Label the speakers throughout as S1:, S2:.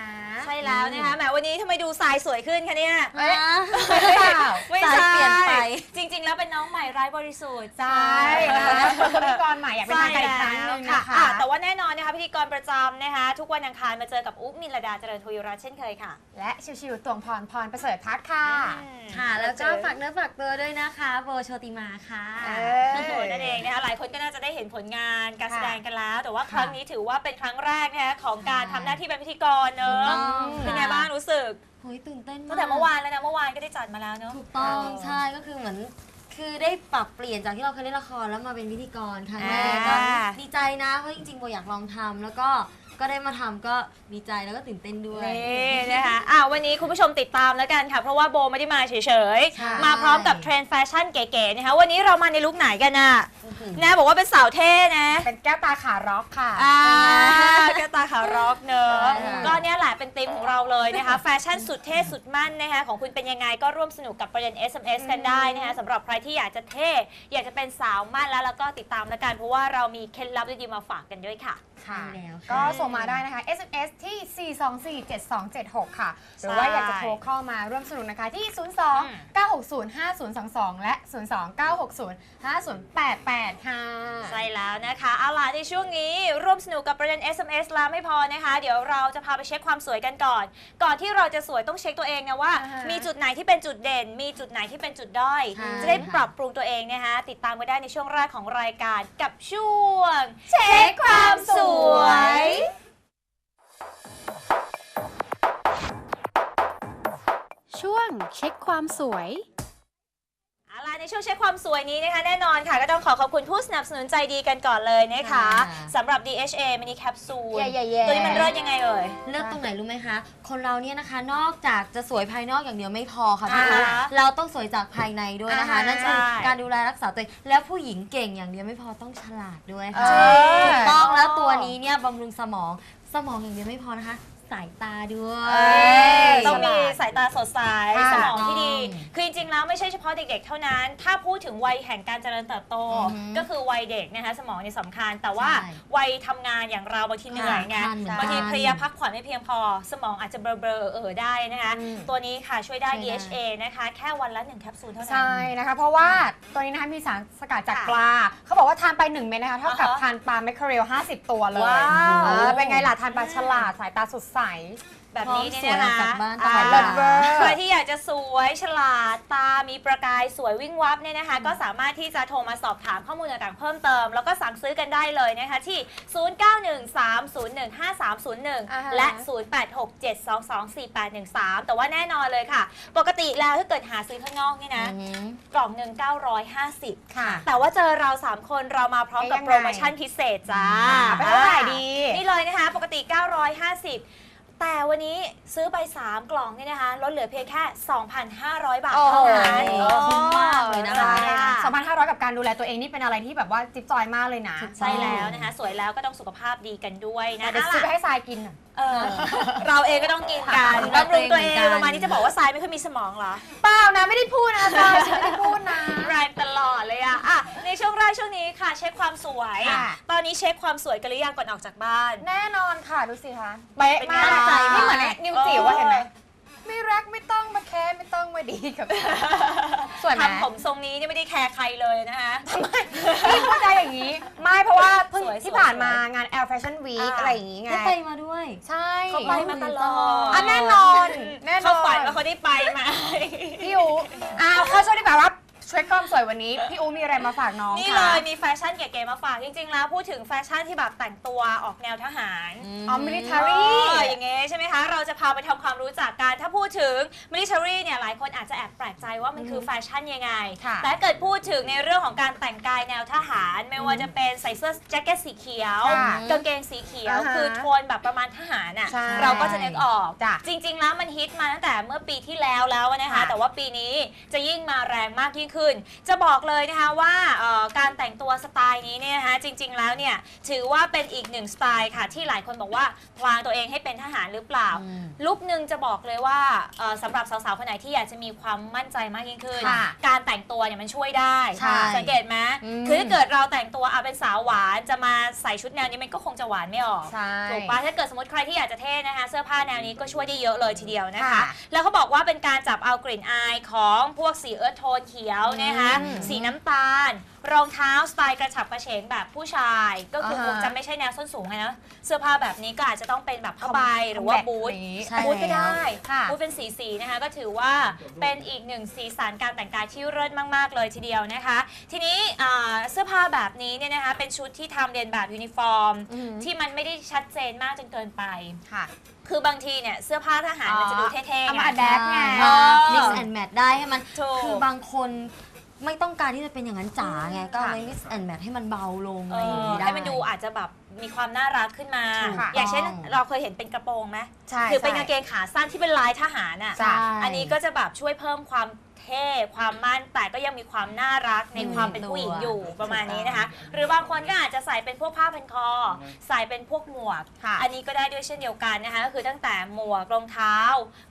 S1: ーイ สวยขึ้นคะเนี่ย
S2: เอ๊ะ
S3: ไม่
S2: หรือเปล่า
S1: ไม่
S3: สาย
S1: ใช่
S3: เปลี่ยนไป
S1: จริง ๆ แล้วเป็นน้องใหม่ไร้บริสุทธิ์
S2: ใช่นะเป็นพิธีกรใหม่อยากเป็นทางการอีกครั้งหนึง
S1: ค่ะ
S2: นะคะ
S1: อะแต่ว่าแน่นอนนะคะพิธีกรประจำนะคะ ทุกวันอังคารมาเจอกับอุ๊บมิลดาเจริญทวีรัตน์เช่นเคยค่ะ
S2: และชิวๆตวงพรพรประเสริฐทัศน์ค่ะ
S3: ค่ะ แล้วก็ฝากเนื้อฝากตัวด้วยนะคะโบโชติมาค่ะ
S2: เอ
S1: โอ้โหนั่นเองนะคะหลายคนก็น่าจะได้เห็นผลงานการ
S2: ค่ะ
S1: แสดงกันแล้ว แต่ว่า
S2: ค่ะ
S1: ครั้งนี้ถือว่าเป็นครั้งแรกนะคะของการ
S3: ใช่
S1: ทำหน้าที่เป็นพิธีกรเนอะ
S3: ถูกต้องค่ะ
S1: เป็นไงบ้างรู้สึก
S3: โอ้ยตื่นเต้นมาก
S1: ตั้งแต่เมื่อวานแล้วนะเมื่อวานก็ได้จัดมาแล้วเนอะ
S3: ถูกต้อง
S2: เออ
S3: ใช่ ก็คือเหมือน คือได้ปรับเปลี่ยนจากที่เราเคยเล่นละครแล้วมาเป็นพิธีกรครั้งแรก
S1: อ่า
S3: ก็ดีใจนะ เพราะจริงๆโบอยากลองทำแล้วก็ ก็ได้มาทำก็ดีใจแล้วก็ตื่นเต้นด้วย
S1: นี่นะคะอะวันนี้คุณผู้ชมติดตามแล้วกันค่ะ เพราะว่าโบไม่ได้มาเฉย
S3: ใช่
S1: ๆ มาพร้อมกับเทรนด์แฟชั่นเก๋ๆนะคะวันนี้เรามาในลุคไหนกันน่ะ
S3: อื้อหือ
S1: นะบอกว่าเป็นสาวเท่นะ
S2: เป็นแก้วตาขาร็อกค่ะ
S1: อ่าแก้วตาขาวร็อกเนอะ
S3: ใช่ค่ะ
S1: ก็เนี่ยแหละเป็นธีมของเราเลยนะคะแฟชั่นสุดเท่สุดมั่นนะคะของคุณเป็นยังไงก็ร่วมสนุกกับประเด็น SMS กันได้นะคะสำหรับใครที่อยากจะเท่อยากจะเป็นสาวมั่นแล้วแล้วก็ติดตามแล้วกันเพราะว่าเรามีเคล็ดลับดีๆมาฝากกันด้วยค่ะ
S2: ค่ะ
S3: ใช่แล้วค่ะ
S2: ก็ส่งมาได้นะคะ SMS ที่ 4247276 ค่ะ หรือว่าอยากจะโทรเข้ามาร่วมสนุกนะคะที่ 02 960 5022 และ 02 960 5088 ค่ะ
S1: ใช่แล้วนะคะเอาล่ะในช่วงนี้ร่วมสนุกกับประเด็น SMS แล้วไม่พอนะคะ เดี๋ยวเราจะพาไปเช็คความสวยกันก่อน ก่อนที่เราจะสวยต้องเช็คตัวเองนะว่า
S2: อ่าฮะ
S1: มีจุดไหนที่เป็นจุดเด่น มีจุดไหนที่เป็นจุดด้อย
S3: ใช่
S1: จะได้ปรับปรุงตัวเองนะคะติดตามกันได้ในช่วงแรกของรายการกับช่วง
S2: เช็คความสวย
S4: ช่วงเช็คความสวย
S1: เอาล่ะในช่วงเช็คความสวยนี้นะคะ แน่นอนค่ะ ก็ต้องขอขอบคุณผู้สนับสนุนใจดีกันก่อนเลยนะคะ
S3: ค่ะ
S1: สำหรับ DHA Mini Capsule
S2: เย่เย่เย่
S1: ตัวนี้มันเลิศยังไงเอ่ย
S3: เลือกตรงไหนรู้ไหมคะ คนเราเนี่ยนะคะนอกจากจะสวยภายนอกอย่างเดียวไม่พอค่ะพี่
S1: อ่า
S3: อุ๊
S1: ฮะ
S3: เราต้องสวยจากภายในด้วยนะคะ
S2: อ่าฮะ
S3: นั่นคือ
S1: ใช่
S3: การดูแลรักษาตัวเองแล้วผู้หญิงเก่งอย่างเดียวไม่พอต้องฉลาดด้วย
S2: เอ
S3: ค่ะ
S2: อ
S3: ถูกต้องแล้วตัวนี้เนี่ยบำรุงสมองสมองอย่างเดียวไม่พอนะคะ สายตาด้วย
S2: เอ้ย
S1: ต้องมี
S2: ฉลาด
S1: สายตาสดใส
S2: ค่ะ
S1: สมองที่ดี
S3: ต้อง
S1: คือจริงๆแล้วไม่ใช่เฉพาะเด็กๆ เท่านั้น ถ้าพูดถึงวัยแห่งการเจริญเติบโต
S3: อือหือ
S1: ก็คือวัยเด็กนะคะสมองเนี่ยสำคัญ แต่ว่า
S3: ใช่
S1: วัยทำงานอย่างเราบางทีเหนื่อยไง
S3: สำคัญเหมือนกัน
S1: บางทีเพลียพักผ่อนไม่เพียงพอ สมองอาจจะเบลอๆเออๆได้นะคะ
S2: อืม
S1: ตัวนี้ค่ะช่วยได้
S3: ช่วยได้
S1: DHA นะคะแค่วันละหนึ่งแคปซูลเท่านั้น
S2: ใช่นะคะ เพราะว่าตัวนี้นะคะมีสารสกัดจาก
S1: ค่ะ
S2: ปลา เขาบอกว่าทานไป 1 เม็ดนะคะ เท่ากับ
S1: อ่าฮะ
S2: ทานปลาแมคเคอเรล 50 ตัวเลย
S1: ว้าว
S2: เออเป็นไงล่ะ ทานปลาฉลาดสายตาสดใส
S1: แบบนี้เนี่ย
S3: พร้อมสวย
S1: นะ
S3: ออก
S1: คะ
S3: จากบ้าน
S1: อ่า
S3: ตลอด
S2: เลิศเวอร์
S1: ใครที่อยากจะสวยฉลาดตา มีประกายสวยวิ่งวับเนี่ยนะคะ ก็สามารถที่จะโทรมาสอบถามข้อมูลต่างๆเพิ่มเติม แล้วก็สั่งซื้อกันได้เลยนะคะ ที่0913015301 และ 0867224813 แต่ว่าแน่นอนเลยค่ะ ปกติแล้วถ้าเกิดหาซื้อข้างนอกเนี่ยนะ
S3: อือหือก
S1: ล่องหนึ่ง950
S2: ค่ะ
S1: แต่ว่าเจอเรา 3 คนเรามาพร้อมกับ
S2: ยังไง
S1: โปรโมชั่นพิเศษจ้า
S2: เป็นเท่าไหร่ดี
S1: นี่เลยนะคะ ปกติ 950 แต่วันนี้ซื้อไป 3 กล่องเนี่ยนะคะลดเหลือเพียงแค่ 2,500 บาท
S2: โอ้โห
S1: เท่านั้น
S3: คุ้มมากเลยนะคะ
S1: ใช่ค่ะ
S2: 2,500 กับการดูแลตัวเองนี่เป็นอะไรที่แบบว่าจิ๊บจอยมากเลยนะ
S1: ใช่แล้วนะคะ สวยแล้วก็ต้องสุขภาพดีกันด้วยนะ
S2: เดี๋ยว
S1: เอา
S2: ซื้อไป
S1: ล่ะ
S2: ให้ทรายกินอะ
S1: เออเราเองก็ต้องกินกัน
S3: ค่ะ
S1: บำรุงตัวเอง
S3: เหมือนกัน
S1: ประมาณนี้จะบอกว่าทรายไม่ค่อยมีสมองเหรอ
S2: เปล่านะไม่ได้พูดนะทรายฉันไม่ได้พูดนะ
S1: แรงตลอดเลยอะ เช็คความสวย
S2: ค่ะ
S1: ตอนนี้เช็คความสวยกันหรือยังก่อนออกจากบ้าน
S2: แน่นอนค่ะดูสิคะเป๊ะ
S1: เป็นไง
S2: มาก
S1: ล่ะ
S2: นี่เหมือนนิวจิ๋วว่า
S1: เออ
S2: เห็นไหมไม่รักไม่ต้องมาแคร์ไม่ต้องมาดีกับสวยไหม
S1: ทำผมทรงนี้เนี่ยไม่ได้แคร์ใครเลยนะคะ
S2: พี่พูดใจอย่างนี้ ไม่เพราะว่าเพิ่ง
S1: สวย
S2: ที่
S1: สวย
S2: ผ่านมางาน Air Fashion Week
S1: อ่า
S2: อะไรอย่างงี้ไง
S3: ได้ไปมาด้วย
S2: ใช่
S1: เขาไปมาตลอด
S2: อะแน่นอนแน่นอน
S1: เขาฝันว่าเขาได้ไปมา
S2: พี่อูอ้า เช็คความสวยวันนี้ พี่อูมีอะไรมาฝากน้อง
S1: นี่
S2: คะ
S1: เลยมีแฟชั่นเก๋ๆมาฝากจริงๆแล้วพูดถึงแฟชั่นที่แบบแต่งตัวออกแนวทหาร
S2: อ๋อ military
S1: เอออย่างเงี้ยใช่ไหมคะ เราจะพาไปทำความรู้จักกันถ้าพูดถึง military เนี่ยหลายคนอาจจะแอบแปลกใจว่ามันคือแฟชั่นยังไง
S2: ค่ะ
S1: แต่ถ้าเกิดพูดถึงในเรื่องของการแต่งกายแนวทหาร ไม่ว่าจะเป็นใส่เสื้อแจ็คเก็ตสีเขียว
S2: ค่ะ
S1: กางเกงสีเขียว
S2: อ่าฮะ
S1: คือโทนแบบประมาณทหารอะ
S2: ใช่
S1: เราก็จะนึกออก
S2: จ้ะ
S1: จริง ๆ แล้วมันฮิตมาตั้งแต่เมื่อปีที่แล้วแล้วนะคะ
S2: ค่ะ
S1: แต่ว่าปีนี้จะยิ่งมาแรงมากยิ่งขึ้นขึ้นจะบอกเลยนะคะว่าเอ่อการแต่งตัวสไตล์นี้เนี่ยนะคะจริง ๆ แล้วเนี่ยถือว่าเป็นอีกหนึ่งสไตล์ค่ะ ที่หลายคนบอกว่าพลางตัวเองให้เป็นทหารหรือเปล่า
S3: อืม
S1: ลุคหนึ่งจะบอกเลยว่าเอ่อสำหรับสาวๆคนไหนที่อยากจะมีความมั่นใจมากยิ่งขึ้น
S2: ค่ะ
S1: การแต่งตัวเนี่ยมันช่วยได้
S3: ใช่
S1: สังเกตไหม
S2: อืม
S1: คือถ้าเกิดเราแต่งตัวเอาเป็นสาวหวานจะมาใส่ชุดแนวนี้มันก็คงจะหวานไม่ออก
S2: ใช่
S1: ถูกปะถ้าเกิดสมมติใครที่อยากจะเท่นะคะ เสื้อผ้าแนวนี้ก็ช่วยได้เยอะเลยทีเดียวนะคะ
S2: ค่ะ
S1: แล้วเขาบอกว่าเป็นการจับเอากลิ่นอายของพวกสีเอิร์ธโทนเขียวนะคะ
S2: อืม
S1: สีน้ำตาล รองเท้าสไตล์กระฉับกระเฉงแบบผู้ชาย ก็คืออา
S2: ฮะ
S1: คงจะไม่ใช่แนวส้นสูงไงนะเสื้อผ้าแบบนี้ก็อาจจะต้องเป็นแบบผ้าใบหรือว่า
S2: คอมแบท
S1: บูท
S2: อย่างงี้
S3: ใช่
S1: บูทก็ได้
S2: ค่ะ
S1: บูทเป็นสีสีๆนะคะ ก็ถือว่าเป็นอีกหนึ่งสีสันการแต่งกายที่เลิศมาก ๆ เลยทีเดียวนะคะ ทีนี้อ่าเสื้อผ้าแบบนี้เนี่ยนะคะ เป็นชุดที่ทำเรียนแบบยูนิฟอร์ม
S2: อือหือ
S1: ที่มันไม่ได้ชัดเจนมากจนเกินไป
S2: ค่ะ
S1: คือบางทีเนี่ยเสื้อผ้าทหารมันจะดูเท่ๆ
S2: เอา
S1: ไง
S2: มา adapt ไง
S1: เออ
S3: mix and match ได้ให้มัน
S1: ถูก
S3: คือบางคน ไม่ต้องการที่จะเป็นอย่างนั้นจ๋าไงก็เอา
S2: ค่ะ
S3: ไป mix and match ให้มันเบาลง
S1: เอ
S3: อะไรอย่าง
S1: อ
S3: นี้ได้
S1: ให้มันดูอาจจะแบบมีความน่ารักขึ้นมา
S3: ถูก
S1: อย่างเช่น
S3: ต้อง
S1: เราเคยเห็นเป็นกระโปรงไหม
S2: ใช่
S1: หรือเป็น
S2: ใช่
S1: กางเกงขาสั้นที่เป็นลายทหารอะ
S2: จ้ะ
S1: อันนี้ก็จะแบบช่วยเพิ่มความ เท่ความมั่นแต่ก็ยังมีความน่ารักใน
S3: อยู่
S1: ความเป็น
S3: ในตัว
S1: ผู้หญิงอยู่ประมาณนี้นะคะ หรือบางคนก็อาจจะใส่เป็นพวกผ้าพันคอ ใส่เป็นพวกหมวก
S2: ค่ะ
S1: อันนี้ก็ได้ด้วยเช่นเดียวกันนะคะก็คือตั้งแต่หมวกรองเท้า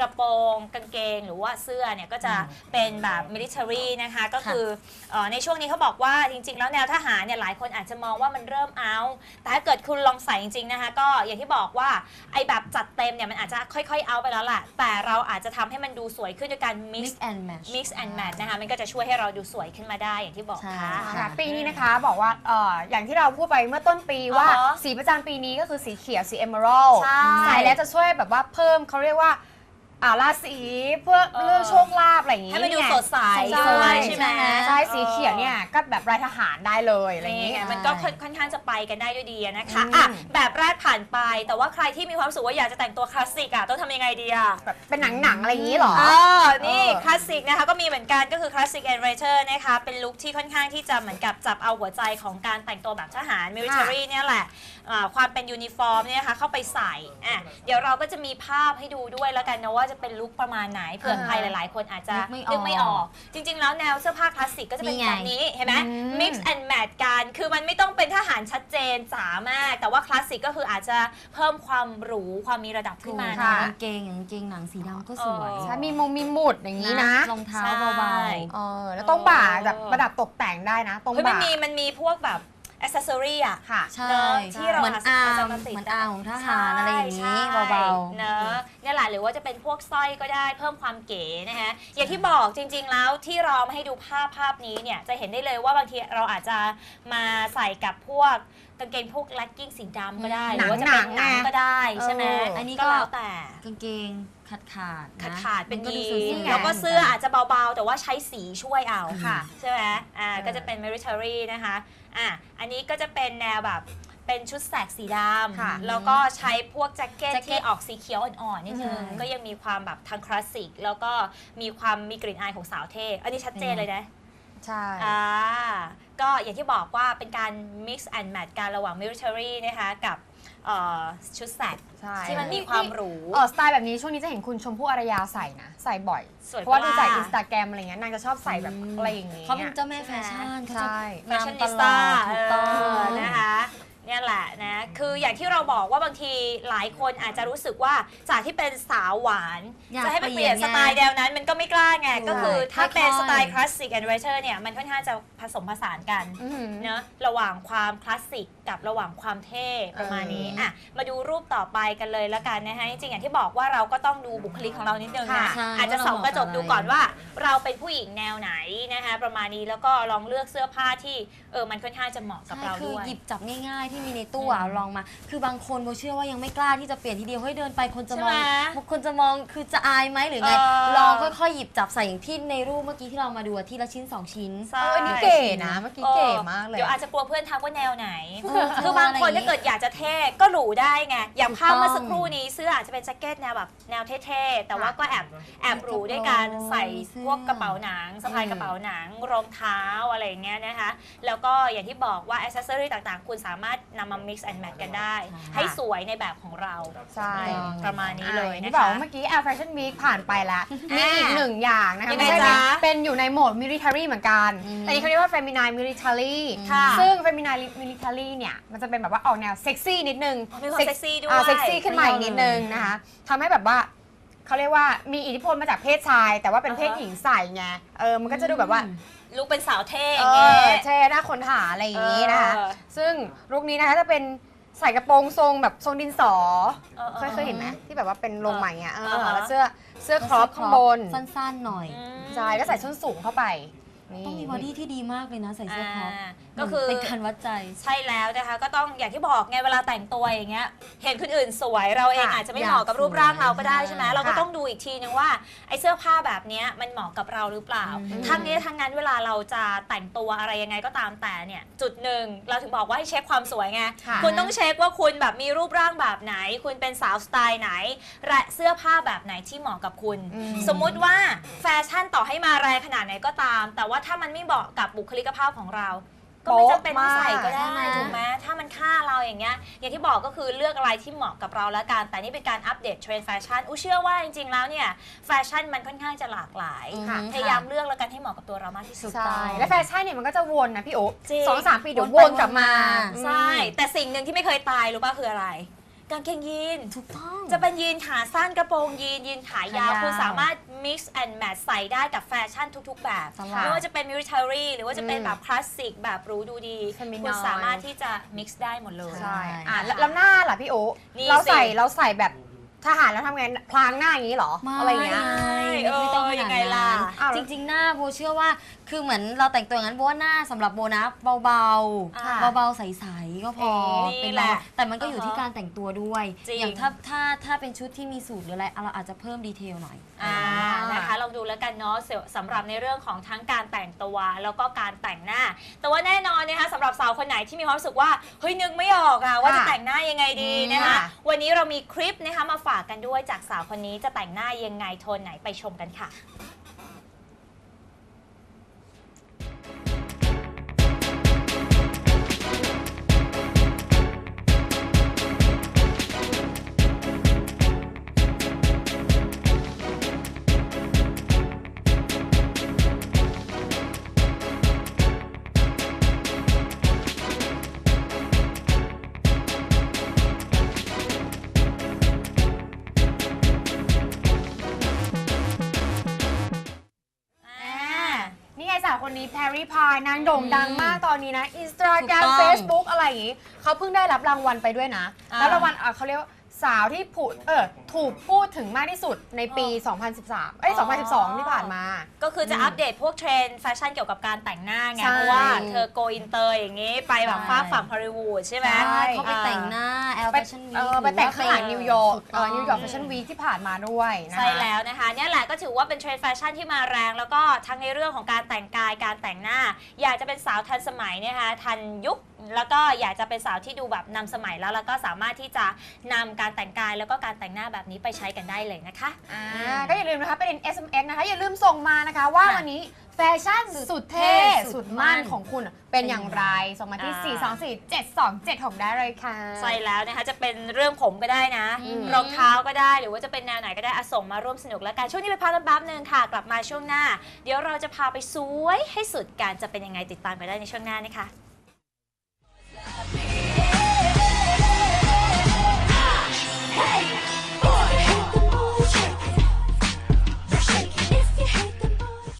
S1: กระโปรงกางเกง หรือว่าเสื้อเนี่ยก็จะเป็นแบบ military นะคะก็คือเอ่อในช่วงนี้เขาบอกว่าจริง ๆ แล้วแนวทหารเนี่ยหลายคนอาจจะมองว่ามันเริ่มเอา แต่ถ้าเกิดคุณลองใส่จริงๆนะคะก็อย่างที่บอกว่าไอ้แบบจัดเต็มเนี่ยมันอาจจะค่อยๆเอาไปแล้วแหละแต่เราอาจจะทำให้มันดูสวยขึ้นด้วยการ mix
S3: mix and match
S1: mix and match นะคะมันก็จะช่วยให้เราดูสวยขึ้นมาได้อย่างที่บอก
S3: ใช่
S1: ค่ะ
S3: ค่ะ
S2: ค่ะปีนี้นะคะบอกว่าเอ่ออย่างที่เราพูดไปเมื่อต้นปีว่า
S1: อ่าฮะ
S2: สีประจำปีนี้ก็คือสีเขียวสี emerald
S1: ใช่
S2: ใส่แล้วจะช่วยแบบว่าเพิ่มเขาเรียกว่า อ่าราศีเพื่อ
S1: เออ
S2: เรื่องโชคลาภอะไรอย่างงี้
S1: ให้มันดู
S2: ไง
S1: สดใส
S2: ใช่
S1: ด้วยใช่ไหม
S2: ใช่สีเขียวเนี่ยก็แบบรายทหารได้เลยอะไรอย่าง
S1: นี่
S2: งี้
S1: ไงมันก็ค่อนค่อนข้างจะไปกันได้ด้วยดีอะนะคะ
S2: อืม
S1: อะแบบแรกผ่านไป แต่ว่าใครที่มีความรู้สุขว่าอยากจะแต่งตัวคลาสสิกอะต้องทำยังไงดีอะ
S2: แบบเป็นหนังๆอะไรอย่างงี้เหรอ
S1: เออนี่
S2: เออ
S1: คลาสสิกนะคะก็มีเหมือนกันก็คือคลาสสิกแอนด์ไรเ t อร์นะคะเป็นลุคที่ค่อนข้างที่จะเหมือนกับจับเอาหัวใจของการแต่งตัวแบบทหาร military เนี่ยแหละอ่าความเป็นยูนิฟอร์มเนี่ยนะคะเข้าไปใส่อะเดี๋ยวเราก็จะมีภาพให้ดูด้วยแล้วกันนะว่าจะเป็นลุคประมาณไหนเผื่อใครหลาย ๆ คนอาจจะ
S3: นึกไม่ออก
S1: นึกไม่ออกจริง ๆ แล้วแนวเสื้อผ้าคลาสสิกก็จะเป็น
S3: นี่ไง
S1: แบบนี้เห็นไหม
S2: อืม
S1: mix and match กัน คือมันไม่ต้องเป็นทหารชัดเจนจ๋ามากแต่ว่าคลาสสิกก็คืออาจจะเพิ่มความหรูความมีระดับขึ้นมา
S2: ค่ะ
S1: นะ
S3: กางเกงอย่างกางเกงหนังสีดำก็สวย
S1: เออ
S2: ใช่มีมงมีหมุดอย่างงี้นะ
S3: รองเท้า
S1: ใช่
S3: เบา
S2: เออแล้วตรงบ่าแบบประดับตกแต่งได้นะตรง
S1: เฮ้ยมัน
S2: บ่า
S1: มีมันมีพวกแบบ อ c เซสซอรี่อะ
S2: ค่ะ
S3: ๆใช่
S1: เนอะที่เรา
S3: เหมือนอาร์ม
S1: จะมาติด
S3: เหมือนอาร์มของทหารอะไรอย่าง
S1: ใช่
S3: นี้
S1: ใช่
S3: เบา
S1: เนอะเนี่ยแหละหรือว่าจะเป็นพวกสร้อยก็ได้เพิ่มความเก๋นะคะอย่างที่บอกจริง ๆ แล้วที่เรามาให้ดูภาพภาพนี้เนี่ยจะเห็นได้เลยว่าบางทีเราอาจจะมาใส่กับพวกกางเกงพวกแล็กกิ้งสีดำก็ได้ห
S2: หนั
S1: รื
S2: ง
S1: อว่าจะเป็น
S2: ห
S1: ห
S2: นั
S1: นั
S2: ง
S1: ง
S2: ไง
S1: ก็ได้ใช่ไหม
S2: เอออั
S3: อันนี้
S1: ก็
S3: ก็
S1: แล้วแต่
S3: กางเกง ขาดขาดๆ
S1: ขาด
S3: นะ
S1: ขาดๆเป็น
S3: มัก็
S1: ยี
S3: ดู
S1: น
S3: ซื่อๆ
S1: แล้วก็เสื้ออาจจะเบาๆ แต่ว่าใช้สีช่วยเอา
S2: ค่ะ
S1: ใช่ไหมอ่า
S2: เออ
S1: ก็จะเป็น military นะคะอะอันนี้ก็จะเป็นแนวแบบเป็นชุดแสกสีด
S2: ค่ะำ
S1: แล้วก็ใช้พวกแจ็คเก็ต
S3: แจ็คเก็ต
S1: ที่ออกสีเขียวอ่อนๆนิดนึง
S3: ใช่
S1: ก็ยังมีความแบบทางคลาสสิก แล้วก็มีความมีกลิ่นอายของสาวเท่ อันนี้ชัดเจนเลยนะ
S2: ใช่
S1: อ่า ก็อย่างที่บอกว่าเป็นการ mix and match กันระหว่าง military นะคะกับเอ่อชุดแสก
S2: ใช่
S1: ที่มันมีความหรู
S2: เออสไตล์แบบนี้ช่วงนี้จะเห็นคุณชมพู่อารยาใส่นะ ใส่บ่อย
S1: สวย
S2: เพราะว่าดูจาก
S1: ปะ
S2: อินสตาแกรมอะไรเงี้ยนางจะชอบใส่แบบ
S3: อืม
S2: อะไรอย่างงี้
S3: เขาเป็นเจ้าแม่แฟชั่นเขาจะ
S2: ใช่
S1: แฟชั่นนิ
S3: ต
S1: ส
S3: ล
S1: ต้า
S3: อดถูกต้อง
S1: นะคะ เนี่ยแหละนะ คืออย่างที่เราบอกว่าบางทีหลายคนอาจจะรู้สึกว่าจากที่เป็นสาวหวาน
S3: อยาก
S1: จะให้ไปเปลี่ยน
S3: เปลี่
S1: ส
S3: ยน
S1: ไตล์แนวนั้น มันก็ไม่กล้าไง
S3: ถูก
S1: ก็คือถ้า
S3: ค่อยๆ
S1: เป็นสไตล์คลาสสิกแอนด์ไรเ t อร์เนี่ย มันค่อนข้างจะผสมผสานกัน
S2: อื้อหือ
S1: เนอะระหว่างความคลาสสิกกับระหว่างความเท่ประมาณนี้
S2: เอออ่
S1: อะมาดูรูปต่อไปกันเลยแล้วกันนะคะจริงๆอย่างที่บอกว่าเราก็ต้องดูบุคลิกของเรานิดนึง
S2: ค่ะ
S1: นะ
S3: ใช่
S1: อาจจะส่องกระจกดู
S3: ว่าเราเหมาะกับอะไร
S1: ก่อนว่า เราเป็นผู้หญิงแนวไหนนะคะประมาณนี้แล้วก็ลองเลือกเสื้อผ้าที่เออมันค่อนข้างจะเหมาะกับ
S3: ใช่
S1: เรา
S3: คือ
S1: ด้วย
S3: หยิบจับง่ายๆที่มีในตู้อะ
S1: อืม
S3: ลองมา คือบางคนโบเชื่อว่ายังไม่กล้าที่จะเปลี่ยนทีเดียวเฮ้ยเดินไปคนจะมอง
S1: ใช่ไหม
S3: บางคนจะมองคือจะอายไหมหรือไง
S1: เออ
S3: ลองค่อยๆหยิบจับใส่อย่างที่ในรูปเมื่อกี้ที่เรามาดูอะทีละชิ้นสองชิ้น
S1: ใช่
S2: เอออันนี้เก๋นะเมื่อกี้เก๋มากเลย
S1: เดี๋ยวอาจจะกลัวเพื่อนทักว่าแนวไหน
S3: เออ
S1: คือบางคน
S3: อะไรอย่างงี้
S1: ถ้าเกิดอยากจะเท่ก็หรูได้ไง อย่างภาพ
S3: ถูกต้อง
S1: เมื่อสักครู่นี้เสื้ออาจจะเป็นแจ็คเก็ตแนวแบบแนวเท่ๆ แต่ว่าก็แอบแอบหรูด้วยการใส่พวกกระเป๋าหนังสะพาย
S2: อืม
S1: กระเป๋าหนังรองเท้าอะไรอย่างเงี้ยนะคะ แล้วก็อย่างที่บอกว่าอ c เซสซอรี่ต่างๆ คุณสามารถนำมา mix and match กันได้
S3: ค่ะ
S1: ให้สวยในแบบของเรา
S2: ใช่
S1: ประมาณนี้เลย
S2: อ่า
S1: นะ
S2: ที่บอก
S1: คะ
S2: ว่าเมื่อกี้ Air Fashion Week ผ่านไปแล้ว มี
S1: อ่า
S2: อีกหนึ่งอย่างนะคะ
S1: ยังไง
S2: ไม่ใช่
S1: จ๊ะ
S2: เป็นอยู่ในโหมด military เหมือนกัน
S3: อืม
S2: แต่นี่เขาเรียกว่า feminine military
S1: ค่ะ
S2: ซึ่ง feminine military เนี่ย มันจะเป็นแบบว่าออกแนวเซ็กซี่นิดนึง
S1: มีความเซ็กซี่ด้วย
S2: อ่าเซ็กซี่ขึ้นมาอีกนิดนึงนะคะทำให้แบบว่าเขาเรียกว่ามีอิทธิพลมาจากเพศชาย แต่ว่าเป็นเพศหญิงใส่ไงเออมันก็จะดูแบบว่า
S1: ลูกเป็นสาวเท่อ
S2: เอย่าง
S1: เงี้
S2: อยเท่น่าค้นหาอะไรอย่างนี้นะคะ
S1: เออ
S2: ซึ่งลุคนี้นะคะจะเป็นใส่กระโปรงทรงแบบทรงดินสอ
S1: เออ
S2: เคยเคยเห็นไหมที่แบบว่าเป็นลงใหม่อะเออ
S1: อ่าฮะ
S2: แล้วเสื้อเสื้อครอปข้างบน
S3: สั้นๆหน่อย
S1: อืม
S2: ใช่ก็ใส่ส้นสูงเข้าไปนี่
S3: ต้องมีบอดี้ที่ดีมากเลยนะใส่เสื้อครอปา
S1: ก็คือ
S3: เป็นการวัดใจ
S1: ใช่แล้วนะคะ ก็ต้องอย่างที่บอกไงเวลาแต่งตัวอย่างเงี้ยเห็นคนอื่นสวยเราเอง
S2: ค่ะ
S1: อาจจะไม่เหมาะกับรูปร่างเราก็ได้ใช่ไหม
S3: ค่ะ
S1: เราก็ต้องดูอีกทีนึงว่าไอ้เสื้อผ้าแบบเนี้ยมันเหมาะกับเราหรือเปล่า
S3: อืม
S1: ทั้งนี้ทั้งนั้นเวลาเราจะแต่งตัวอะไรยังไงก็ตามแต่เนี่ยจุดหนึ่งเราถึงบอกว่าให้เช็คความสวยไง
S2: ค่ะ
S1: คุณต้องเช็คว่าคุณแบบมีรูปร่างแบบไหน คุณเป็นสาวสไตล์ไหนและเสื้อผ้าแบบไหนที่เหมาะกับคุณ
S2: อืม
S1: สมมุติว่าแฟชั่นต่อให้มาแรงขนาดไหนก็ตาม แต่ว่าถ้ามันไม่เหมาะกับบุคลิกภาพของเรา ก็ไม่จำเป็นต้องใส่ก็ได้
S3: โป๊ะมาก
S1: ถูกไหมถ้ามันค่าเราอย่างเงี้ยอย่างที่บอกก็คือเลือกอะไรที่เหมาะกับเราแล้วกัน แต่นี่เป็นการอัปเดตเทรนด์แฟชั่นอู้เชื่อว่าจริงๆแล้วเนี่ยแฟชั่นมันค่อนข้างจะหลากหลาย
S3: ค่ะ
S1: พยายามเลือกแล้วกันให้เหมาะกับตัวเรามากที่สุด
S2: ใช่และแฟชั่นเนี่ยมันก็จะวนนะพี่โอ๊
S1: จริง
S2: สองสามปีเดี๋ยว
S3: ว
S2: วนน
S3: ไป
S2: กลับมา
S3: วนมา
S1: ใช่ แต่สิ่งหนึ่งที่ไม่เคยตายรู้ป่ะคืออะไรกางเกงยีน
S3: ถูกต้อง
S1: จะเป็นยีนขาสั้นกระโปรงยีนยีนขายาว
S3: ขายาว
S1: คุณสามารถ mix and match ใส่ได้กับแฟชั่นทุก ๆ แบบ
S3: ตลอด
S1: ไม่ว่าจะเป็น military หรือว่าจะเป็น
S2: อืม
S1: แบบคลาสสิกแบบหรู้ดูดี
S2: Feminine
S1: คุณสามารถที่จะ mix ได้หมดเลย
S2: ใช่
S3: ใช่
S2: อะแล้วแล้วหน้าล่ะพี่โอ๊
S1: นี่
S2: เราใส่
S1: สิ
S2: เราใส่แบบ ทหารแล้วทำไงพลางหน้าอย่างนี้เหรอ
S3: ไม่
S2: อะไรอย่างเงี้ย
S1: เออ
S3: ไม่ต้องข
S1: ยั
S3: นาด
S1: งไงล่ะ
S3: นั้น
S2: อ้าว
S3: จริง ๆ หน้าโบเชื่อว่าคือเหมือนเราแต่งตัวอย่างนั้นโบว่าหน้าสำหรับโบนะเบา
S1: อ่า
S3: ๆเบาๆใสๆก็พอ
S1: เอ๊ะ
S3: เป็น
S1: นี่แหละ
S3: แต่มันก็อยู่
S1: อ่าฮะ
S3: ที่การแต่งตัวด้วย
S1: จริง
S3: อย่างถ้าถ้าถ้าเป็นชุดที่มีสูทหรืออะไรเราอาจจะเพิ่มดีเทลหน่อย
S1: อ่านะคะลองดูแล้วกันเนาะเสี่ยวสำหรับในเรื่องของทั้งการแต่งตัวแล้วก็การแต่งหน้า แต่ว่าแน่นอนนะคะสำหรับสาวคนไหนที่มีความรู้สึกว่าเฮ้ยนึกไม่ออกอะว่าจะ
S2: ค่ะ
S1: แต่งหน้ายังไงดีนะคะ
S2: ค่ะ
S1: วันนี้เรามีคลิปนะคะมาฝากกันด้วยจากสาวคนนี้จะแต่งหน้ายังไงโทนไหนไปชมกันค่ะ
S2: คนนี้แพรรี่พายนางโด่งดังมากตอนนี้นะอินสตาแกรม
S3: ถูกต้อง
S2: เฟซบุ๊กอะไรอย่างงี้เขาเพิ่งได้รับรางวัลไปด้วยนะ
S1: อ่า
S2: แล้วรางวัลอะเขาเรียกว่าสาวที่ผูเออ ถูกพูดถึงมากที่สุดในปี 2013 เอ้ย 2012 ที่ผ่านมา
S1: ก็คือจะอัปเดตพวกเทรนด์แฟชั่นเกี่ยวกับการแต่งหน้าไง
S2: ใช่
S1: เพราะว่าเธอโกอินเตอร์อย่างงี้ ไปแบบ
S3: ใช่
S1: ฟากฝั่งฮอลลีวูดใช่ไหม
S2: ใช่
S3: เขาไปแต่งหน้าแอล
S2: ไป
S3: แฟชั่นวี
S2: เออไปแต่งข้างหลังนิวยอร์กเออนิวยอร์ก
S3: ก
S2: แฟชั่นวีคที่ผ่านมาด้วยนะคะ
S1: ใช่แล้วนะคะเนี่ยแหละก็ถือว่าเป็นเทรนด์แฟชั่นที่มาแรง แล้วก็ทั้งในเรื่องของการแต่งกายการแต่งหน้า อยากจะเป็นสาวทันสมัยเนยนะคะทันยุค แล้วก็อยากจะเป็นสาวที่ดูแบบนำสมัยแล้วแล้วก็สามารถที่จะนำการแต่งกายแล้วก็การแต่งหน้าแบบบบนี้ไปใช้กันได้เลยนะคะ
S2: อ่าก็อย่าลืมนะคะเป็น SMS นะคะ อย่าลืมส่งมานะคะ ว่าวันนี้แฟชั่นสุดเท่
S3: สุดมั่น
S2: ของคุณเป็นอย่างไร ส่งมาที่
S1: 4 2
S2: 4 7 2 7 6 ได้เลยค่ะ
S1: ใช่แล้วนะคะจะเป็นเรื่องผมก็ได้นะรองเท้าก็ได้หรือว่าจะเป็นแนวไหนก็ได้อะส่งมาร่วมสนุกแล้วกันช่วงนี้ไปพักกันแป๊บนึงค่ะ กลับมาช่วงหน้า เดี๋ยวเราจะพาไปสวยให้สุดการจะเป็นยังไงติดตามกันได้ในช่วงหน้านะคะ Hey!